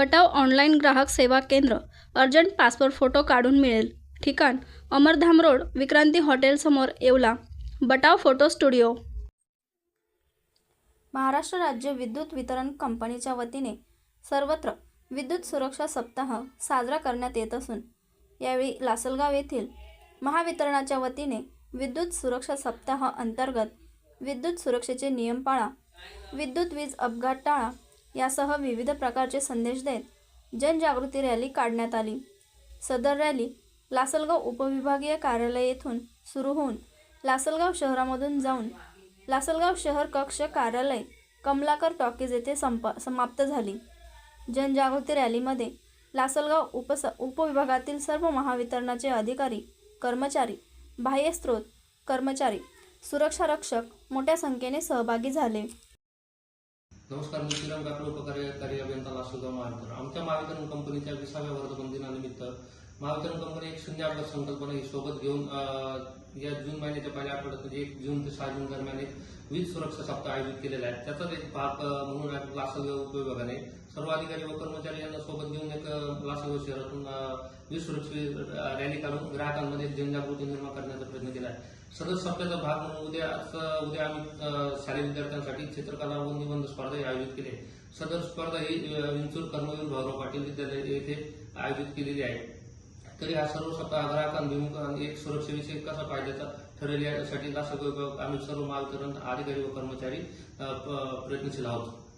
बटाव online ग्राहक सेवा केंद्र अर्जंट पासपोर्ट फोटो काढून मिळेल. ठिकाण अमरधाम रोड विक्रांती हॉटेलसमोर Yeola. Batav photo studio. Maharashtra राज्य विद्युत वितरण कंपनीच्या वतीने सर्वत्र विद्युत सुरक्षा सप्ताह साजरा करण्यात येत असून यावेळी लासलगाव येथील महावितरणाच्या वतीने विद्युत सुरक्षा सप्ताह अंतर्गत विद्युत सुरक्षेचे नियम पाळा विद्युत वीज अपघात टाळा यासह विविध प्रकारचे संदेश देत जनजागृती रॅली काढण्यात आली. सदर रॅली लासलगाव उपविभागीय कार्यालय येथून सुरू होऊन लासलगाव शहरामधून जाऊन लासलगाव शहर कक्ष कार्यालय कमलाकर टॉकीज येथे संप समाप्त झाली. जनजागृती रॅलीमध्ये लासलगाव उपस उपविभागातील सर्व महावितरणाचे अधिकारी कर्मचारी बाह्यस्त्रोत कर्मचारी सुरक्षा रक्षक मोठ्या संख्येने सहभागी झाले. नमस्कार मी श्रीराम काकडे उपकार्यकारी अभियंता लासुगाव महावितरण आमच्या महावितरण कंपनीच्या विसाव्या वर्धमान दिनानिमित्त महावितरण कंपनी एक शून्य आठ संकल्पना ही सोबत घेऊन या जून महिन्याच्या पहिल्या आठवड्यात म्हणजे एक जून ते सहा जून दरम्यान एक वीज सुरक्षा सप्ताह आयोजित केलेला आहे. त्याचाच एक भाग म्हणून लासलगाव उपविभागाने सर्व अधिकारी व कर्मचारी यांना सोबत घेऊन एक लासलगाव शहरातून वीज सुरक्षा रॅली काढून ग्राहकांमध्ये जनजागृती निर्माण करण्याचा प्रयत्न केला आहे. सदर सप्ताहाचा भाग म्हणून उद्या उद्या आम्ही शालेय विद्यार्थ्यांसाठी चित्रकला व निबंध स्पर्धा आयोजित केली आहे. सदर स्पर्धा ही विंचूर कर्मवीर भाऊराव पाटील विद्यालय येथे आयोजित केलेली आहे. तरी हा सर्व स्वतः ग्राहकांभिमुख आणि एक सुरक्षेविषयी कसा फायद्याचा ठरेल यासाठी सगळे आम्ही सर्व महावितरण अधिकारी व कर्मचारी प- प्रयत्नशील आहोत.